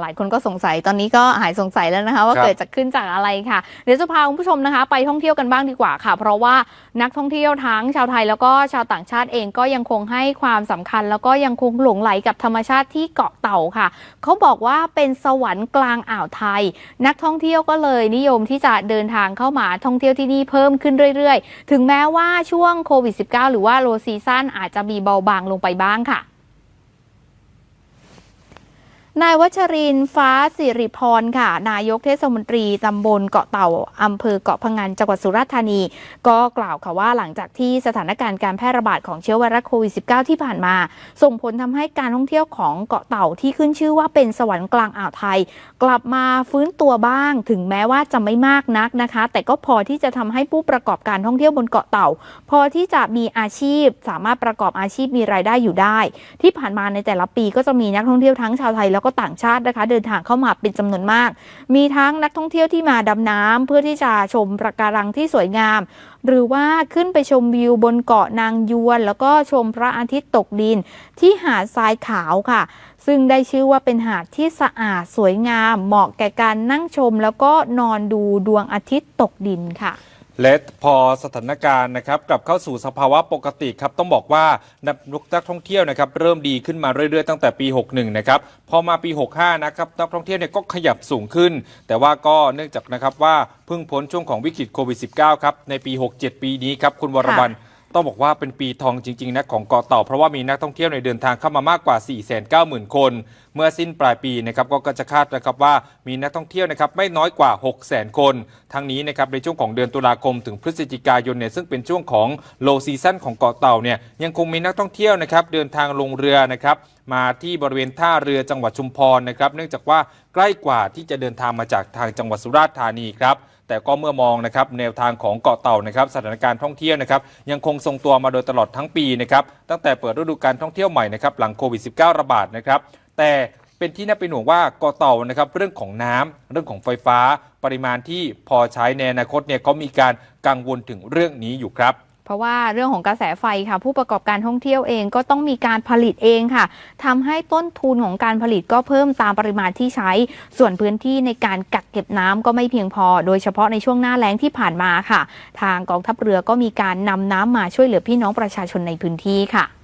หลายคนก็สงสัยตอนนี้ก็หายสงสัยแล้วนะคะ ว่าครับ เกิดจากขึ้นจากอะไรค่ะ เดี๋ยวจะพาคุณผู้ชมนะคะ ไปท่องเที่ยวกันบ้างดีกว่าค่ะ เพราะว่านักท่องเที่ยวทั้งชาวไทยแล้วก็ชาวต่างชาติเองก็ยังคงให้ความสำคัญ แล้วก็ยังคงหลงไหลกับธรรมชาติที่เกาะเต่าค่ะ เขาบอกว่าเป็นสวรรค์กลางอ่าวไทย นักท่องเที่ยวก็เลยนิยมที่จะเดินทางเข้ามาท่องเที่ยวที่นี่เพิ่มขึ้นเรื่อยๆ ถึงแม้ว่าช่วงโควิด -19 หรือว่าโลซีซั่นอาจจะมีเบาบางลงไปบ้างค่ะ นายวัชรินฟ้าสิริพรค่ะ นายกเทศมนตรีตำบลเกาะเต่าอำเภอเกาะพะงันจังหวัดสุราษฎร์ธานี ก็กล่าวค่ะว่าหลังจากที่สถานการณ์การแพร่ระบาดของเชื้อไวรัสโควิด -19 ที่ผ่านมา ส่งผลทำให้การท่องเที่ยวของเกาะเต่าที่ขึ้นชื่อว่าเป็นสวรรค์กลางอ่าวไทย กลับมาฟื้นตัวบ้าง ถึงแม้ว่าจะไม่มากนักนะคะ แต่ก็พอที่จะทำให้ผู้ประกอบการท่องเที่ยวบนเกาะเต่า พอที่จะมีอาชีพ สามารถประกอบอาชีพมีรายได้อยู่ได้ ที่ผ่านมาในแต่ละปีก็จะมีนักท่องเที่ยวทั้งชาวไทยแล้วก็ต่างชาตินะคะ เดินทางเข้ามาเป็นจำนวนมาก มีทั้งนักท่องเที่ยวที่มาดำน้ำเพื่อที่จะชมปะการังที่สวยงาม หรือว่าขึ้นไปชมวิวบนเกาะนางยวน แล้วก็ชมพระอาทิตย์ตกดิน ที่หาดทรายขาวค่ะ ซึ่งได้ชื่อว่าเป็นหาดที่สะอาดสวยงาม เหมาะแก่การนั่งชม แล้วก็นอนดูดวงอาทิตย์ตกดินค่ะ และพอสถานการณ์นะครับกลับเข้าสู่สภาวะปกติครับต้องบอกว่านักนักท่องเที่ยวนะครับเริ่มดีขึ้นมาเรื่อยๆ ตั้งแต่ปี 61 นะครับพอมาปี 65 นะครับนักท่องเที่ยวเนี่ยก็ขยับสูงขึ้น แต่ว่าก็เนื่องจากนะครับว่าเพิ่งพ้นช่วงของวิกฤตโควิด -19 ครับในปี 67 ปีนี้ครับคุณวรวรรณ ต้องบอกว่าเป็นปีทองจริง ๆ นะของเกาะเต่า เพราะว่ามีนักท่องเที่ยวในเดินทางเข้ามามากกว่า 490,000 คน เมื่อสิ้นปลายปีนะครับก็จะคาดนะครับว่ามีนักท่องเที่ยวนะครับไม่น้อยกว่า 600,000 คน ทั้งนี้นะครับในช่วงของเดือนตุลาคมถึงพฤศจิกายนเนี่ยซึ่งเป็นช่วงของโลซีซั่นของเกาะเต่าเนี่ยยังคงมีนักท่องเที่ยวนะครับเดินทางลงเรือนะครับมาที่บริเวณท่าเรือจังหวัดชุมพรนะครับเนื่องจากว่า ใกล้กว่าที่จะเดินทางมาจากทางจังหวัดสุราษฎร์ธานีครับแต่ก็เมื่อมองนะครับแนวทางของเกาะเต่านะครับสถานการณ์ท่องเที่ยวนะครับยังคงทรงตัวมาโดยตลอดทั้งปีนะครับตั้งแต่เปิดฤดูการท่องเที่ยวใหม่นะครับหลังโควิด -19 ระบาดนะครับแต่เป็นที่น่าเป็นห่วงว่าเกาะเต่านะครับเรื่องของน้ำเรื่องของไฟฟ้า ปริมาณที่พอใช้ในอนาคตเนี่ยก็มีการกังวลถึงเรื่องนี้อยู่ครับ เพราะว่าเรื่องของกระแสไฟค่ะ ผู้ประกอบการท่องเที่ยวเองก็ต้องมีการผลิตเองค่ะทำให้ต้นทุนของการผลิตก็เพิ่มตามปริมาณที่ใช้ ส่วนพื้นที่ในการกักเก็บน้ำก็ไม่เพียงพอ โดยเฉพาะในช่วงหน้าแล้งที่ผ่านมาค่ะ ทางกองทัพเรือก็มีการนำน้ำมาช่วยเหลือพี่น้องประชาชนในพื้นที่ค่ะ